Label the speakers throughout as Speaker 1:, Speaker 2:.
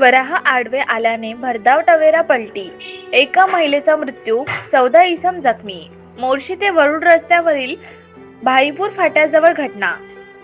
Speaker 1: वराह आडवे आल्याने भरधाव टवेरा पलटी. एका महिलेचा मृत्यू चौदा इसम जखमी. मोर्शी ते वरुड रस्त्यावरील भाईपूर फाट्याजवळ घटना.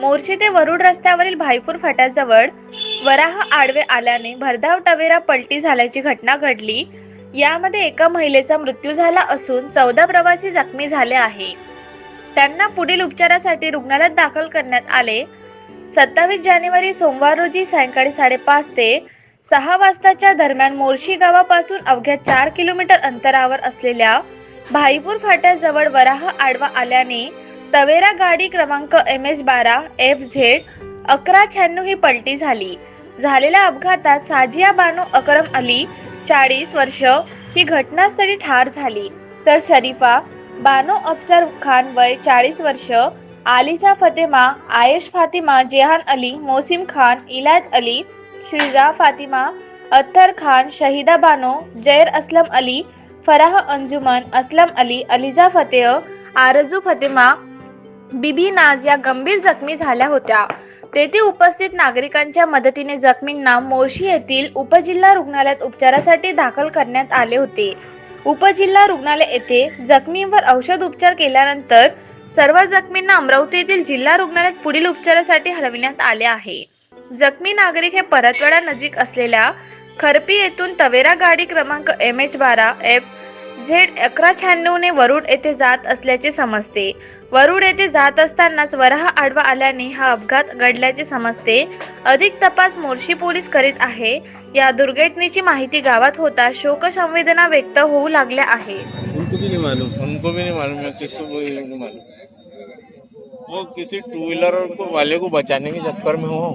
Speaker 1: मोर्शी ते वरुड रस्त्यावरील भाईपूर फाट्याजवळ वराह आडवे आल्याने भरधाव टवेरा पलटी झाल्याची घटना घडली. यामध्ये एका महिलेचा मृत्यू झाला असून चौदा प्रवासी जखमी झाले आहे. त्यांना पुढील उपचारासाठी रुग्णालयात दाखल करण्यात आले. सत्तावीस जानेवारी सोमवार रोजी सायंकाळी साडेपाच ते सहा वाजताच्या दरम्यान मोर्शी गावापासून अवघ्या चार किलोमीटर अंतरावर असलेल्या भाईपूर फाट्याजवळ वराह आडवा आल्याने तवेरा गाडी क्रमांक एम एस बारा एफ झेड अकरा शहाण्णव ही पलटी झाली. झालेल्या अपघातात साजिया बानो अकरम अली चाळीस वर्ष ही घटनास्थळी ठार झाली. तर शरीफा बानो अफसर खान वय चाळीस वर्ष आलिसा फतेमा आयश फातिमा जेहान अली मोसिम खान इलायत अली श्रीजा फातिमा अत्तर खान शहीदा बानो जैर असलम अली फराह अंजुमन असलम अली अलिजा फतेह आरजू फतेमा बिबी नाज या गंभीर जखमी झाल्या होत्या. तेथे उपस्थित नागरिकांच्या मदतीने जखमींना मोर्शी येथील उपजिल्हा रुग्णालयात उपचारासाठी दाखल करण्यात आले होते. उपजिल्हा रुग्णालय येथे जखमींवर औषध उपचार केल्यानंतर सर्व जखमींना अमरावती येथील जिल्हा रुग्णालयात पुढील उपचारासाठी हलविण्यात आले आहे. जखमी नागरिक हे परतवाडा नजीक असलेल्या खरपी येथून तवेरा गाडी क्रमांक एम एच बारा एफ झेड अकरा शहाण्णवने वरुड येथे जात असल्याचे समजते. वरुड येथे जात असतानाच वराह आडवा आल्याने हा अपघात घडल्याचे समजते. अधिक तपास मोर्शी पोलीस करीत आहे. या दुर्घटनेची माहिती गावात होता शोकसंवेदना व्यक्त होऊ लागल्या आहे.
Speaker 2: उनको भी नहीं मालूम।
Speaker 3: उनको भी नहीं मालूम। है किसको भी नहीं मालूम वो किसी टू व्हीलर को वाले को बचाने के चक्कर में हो।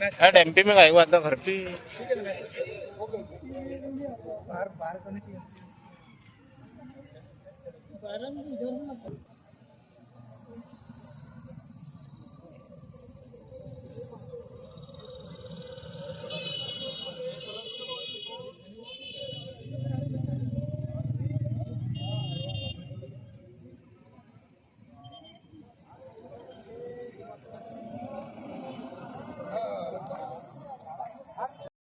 Speaker 3: हाँ एमपी में गए हुआ था घर पे
Speaker 4: बाहेर बाहेर